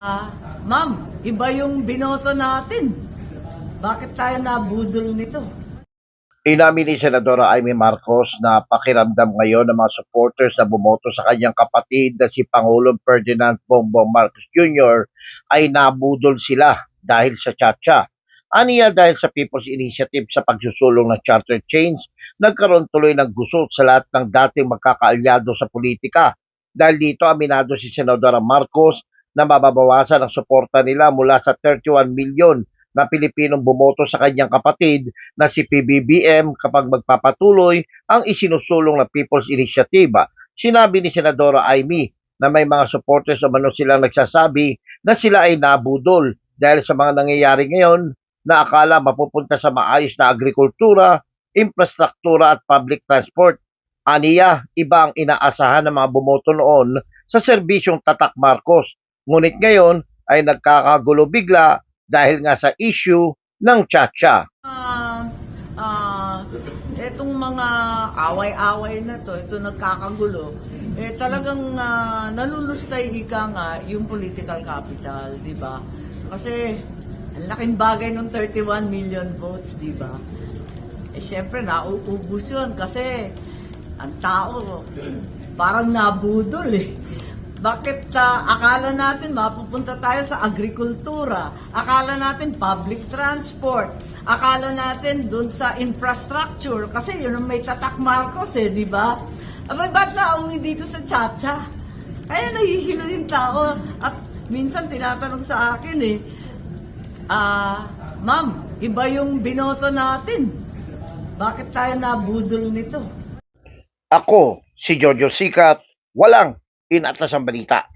Ah, ma'am, iba yung binoto natin. Bakit tayo nabudol nito? Inamin ni Senadora Amy Marcos na pakiramdam ngayon ng mga supporters na bumoto sa kanyang kapatid na si Pangulong Ferdinand Bongbong Marcos Jr. ay nabudol sila dahil sa Chacha. Aniya dahil sa People's Initiative sa pagsusulong ng charter change, nagkaroon tuloy ng gusot sa lahat ng dating magkakaalyado sa politika. Dahil dito aminado si Senadora Marcos na mababawasan ang suporta nila mula sa 31 milyon na Pilipinong bumoto sa kanyang kapatid na si PBBM kapag magpapatuloy ang isinusulong na People's Initiative. Sinabi ni Senadora Amy na may mga supporters o mano silang nagsasabi na sila ay nabudol dahil sa mga nangyayari ngayon na akala mapupunta sa maayos na agrikultura, infrastruktura at public transport. Aniya, iba ang inaasahan ng mga bumoto noon sa serbisyong Tatak Marcos. Ngunit ngayon ay nagkakagulo bigla dahil nga sa issue ng Chacha. Ah, ah, etong mga away-away na to, ito nagkakagulo, eh talagang ah, nalulustay ika nga yung political capital, di ba? Kasi ang laking bagay ng 31 million votes, di ba? Eh syempre nauubos yun kasi ang tao parang nabudol eh. Bakit ah, akala natin mapupunta tayo sa agrikultura? Akala natin public transport? Akala natin dun sa infrastructure? Kasi yun ang may tatak Marcos eh, di ba? Abay, ba't naungi dito sa Chacha? Kaya nahihilo yung tao. At minsan tinatanong sa akin eh, ah, ma'am, iba yung binoto natin. Bakit tayo nabudol nito? Ako, si Jojo Sikat, walang inatas ang balita.